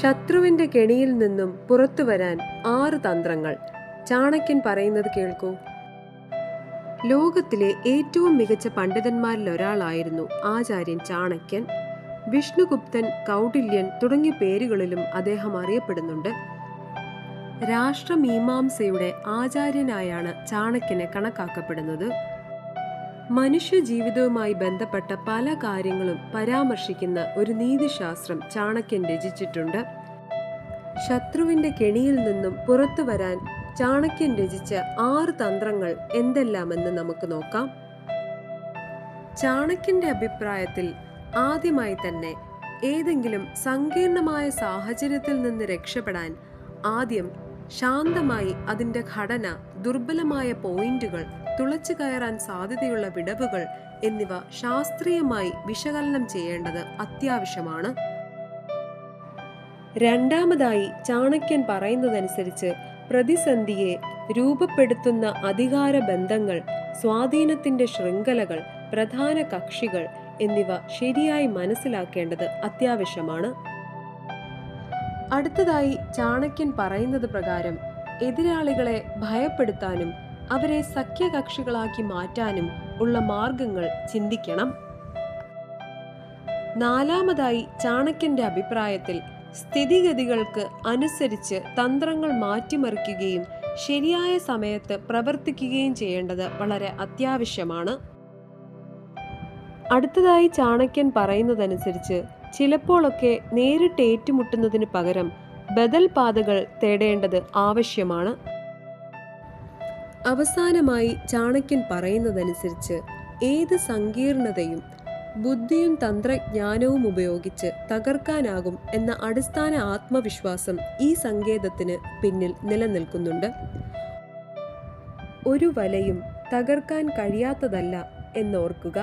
ശത്രുവിന്റെ കെണിയിൽ നിന്നും പുറത്തു വരാൻ ആറ് തന്ത്രങ്ങൾ. ചാണക്യൻ പറയുന്നത് കേൾക്കൂ. ലോകത്തിലെ ഏറ്റവും മികച്ച പണ്ഡിതന്മാരിൽ ഒരാളായിരുന്നു ആചാര്യൻ ചാണക്യൻ. വിഷ്ണുഗുപ്തൻ കൗടില്യൻ തുടങ്ങിയ പേരുകളിലും അദ്ദേഹം അറിയപ്പെടുന്നുണ്ട്. രാഷ്ട്രമീമാംസയുടെ ആചാര്യനായാണ് ചാണക്യനെ കണക്കാക്കപ്പെടുന്നത്. മനുഷ്യ ജീവിതവുമായി ബന്ധപ്പെട്ട പല കാര്യങ്ങളും പരാമർശിക്കുന്ന ഒരു നീതിശാസ്ത്രം ചാണക്യൻ രചിച്ചിട്ടുണ്ട്. ശത്രുവിന്റെ കെണിയിൽ നിന്നും പുറത്തു വരാൻ ചാണക്യൻ രചിച്ച ആറ് തന്ത്രങ്ങൾ എന്തെല്ലാമെന്ന് നമുക്ക് നോക്കാം. ചാണക്യന്റെ അഭിപ്രായത്തിൽ ആദ്യമായി തന്നെ ഏതെങ്കിലും സങ്കീർണമായ സാഹചര്യത്തിൽ നിന്ന് രക്ഷപ്പെടാൻ ആദ്യം ശാന്തമായി അതിന്റെ ഘടന ദുർബലമായ പോയിന്റുകൾ തുളച്ചു കയറാൻ സാധ്യതയുള്ള വിടവുകൾ എന്നിവ ശാസ്ത്രീയമായി വിശകലനം ചെയ്യേണ്ടത് അത്യാവശ്യമാണ്. രണ്ടാമതായി ചാണക്യൻ പറയുന്നതനുസരിച്ച് പ്രതിസന്ധിയെ രൂപപ്പെടുത്തുന്ന അധികാര ബന്ധങ്ങൾ സ്വാധീനത്തിന്റെ ശൃംഖലകൾ പ്രധാന കക്ഷികൾ എന്നിവ ശരിയായി മനസ്സിലാക്കേണ്ടത് അത്യാവശ്യമാണ്. അടുത്തതായി ചാണക്യൻ പറയുന്നത് പ്രകാരം എതിരാളികളെ ഭയപ്പെടുത്താനും അവരെ സഖ്യകക്ഷികളാക്കി മാറ്റാനും ഉള്ള മാർഗങ്ങൾ ചിന്തിക്കണം. നാലാമതായി ചാണക്യന്റെ അഭിപ്രായത്തിൽ സ്ഥിതിഗതികൾക്ക് അനുസരിച്ച് തന്ത്രങ്ങൾ മാറ്റിമറിക്കുകയും ശരിയായ സമയത്ത് പ്രവർത്തിക്കുകയും ചെയ്യേണ്ടത് വളരെ അത്യാവശ്യമാണ്. അടുത്തതായി ചാണക്യൻ പറയുന്നതനുസരിച്ച് ചിലപ്പോഴൊക്കെ നേരിട്ട് ഏറ്റുമുട്ടുന്നതിന് പകരം ബദൽ പാതകൾ തേടേണ്ടത് ആവശ്യമാണ്. അവസാനമായി ചാണക്യൻ പറയുന്നതനുസരിച്ച് ഏത് സങ്കീർണതയും ബുദ്ധിയും തന്ത്രജ്ഞാനവും ഉപയോഗിച്ച് തകർക്കാനാകും എന്ന അടിസ്ഥാന ആത്മവിശ്വാസം ഈ സങ്കേതത്തിന് പിന്നിൽ നിലനിൽക്കുന്നുണ്ട്. ഒരു വലയും തകർക്കാൻ കഴിയാത്തതല്ല എന്നോർക്കുക.